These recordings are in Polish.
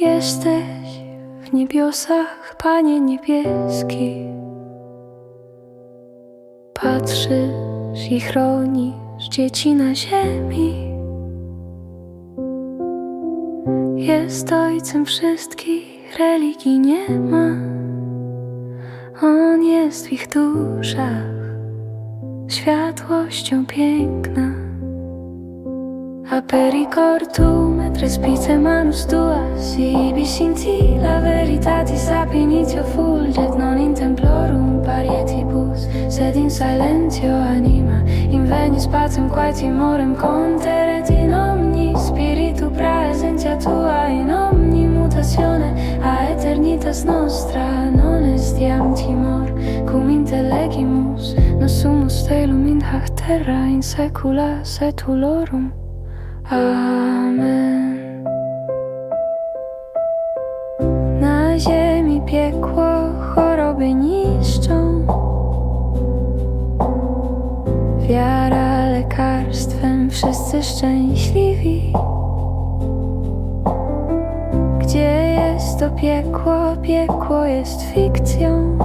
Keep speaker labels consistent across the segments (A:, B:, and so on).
A: Jesteś w niebiosach, Panie niebieski. Patrzysz i chronisz dzieci na ziemi. Jest ojcem wszystkich, religii nie ma. On jest w ich duszach, światłością piękna. Apericor Tre spizze manus tua, sibi scinti La verità ti sape inizio fulget Non in templorum parietibus Sed in silentio anima Inveni spatium quae timorem Conteret in omni spiritu praesentia tua In omni mutatione a eternitas nostra Non est iam timor cum intellegimus Nos sumus telum in hac terra in saecula saetulorum Amen. Niszczą. Wiara lekarstwem, wszyscy szczęśliwi. Gdzie jest to piekło? Piekło jest fikcją.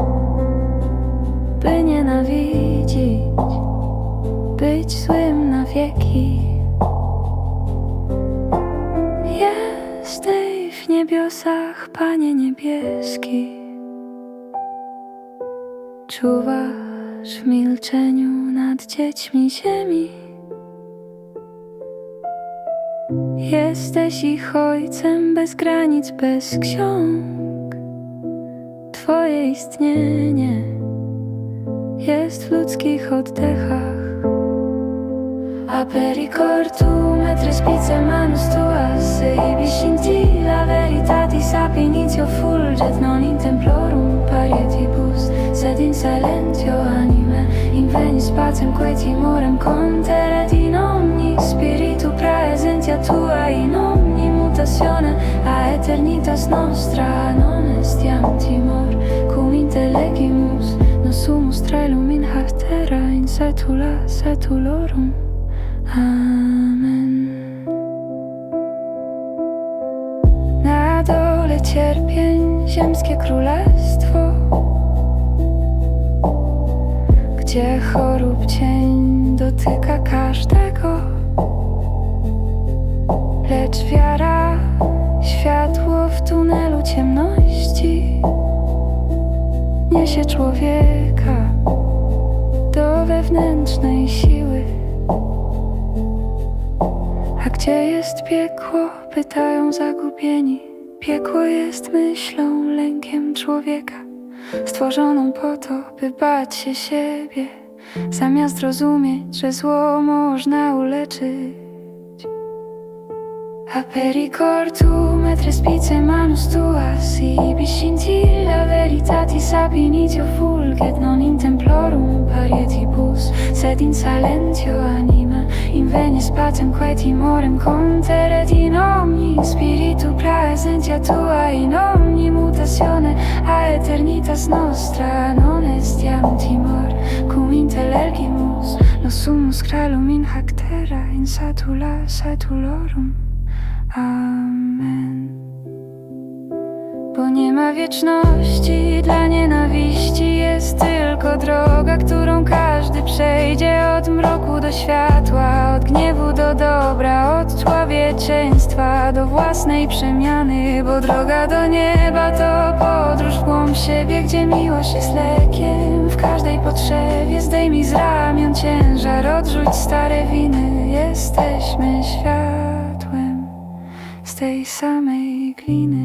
A: By nienawidzić, być złym na wieki. Jesteś w niebiosach, Panie niebieski. Czuwasz w milczeniu nad dziećmi ziemi. Jesteś ich ojcem bez granic, bez ksiąg. Twoje istnienie jest w ludzkich oddechach. Apericor tu mentre spice manus tuas Ibi scinti la veritatis ab fulget Non in templorum Veni spazio in cui timore incontrerà in ogni spirito presente tua in ogni mutazione. A eternitas nostra non estiam timor. Cum intellegimus non sumus traelum in hartera in saetula saetulorum. Amen. Nadole cierpień ziemskie królestwo gdzie chorób cień dotyka każdego, lecz wiara światło w tunelu ciemności niesie człowieka do wewnętrznej siły. A gdzie jest piekło? Pytają zagubieni. Piekło jest myślą, lękiem człowieka, stworzoną po to, by bać się siebie, zamiast rozumieć, że zło można uleczyć. Apericor tu mentre spice manus tuas Ibi scinti la veritatis ab initio fulget Non in templorum parietibus Sed in silentio anima Invenis pacem quae timorem conteret In omni spiritu praesentia tua In omni mutatione a eternitas nostra Non est iam timor cum intellegimus Nos cralum in hac terra In satula satulorum Amen. Bo nie ma wieczności dla nienawiści, jest tylko droga, którą każdy przejdzie od mroku do światła, od gniewu do dobra, od człowieczeństwa do własnej przemiany. Bo droga do nieba to podróż w głąb siebie, gdzie miłość jest lekiem. W każdej potrzebie zdejmij z ramion ciężar, odrzuć stare winy, jesteśmy światłem z tej samej gliny.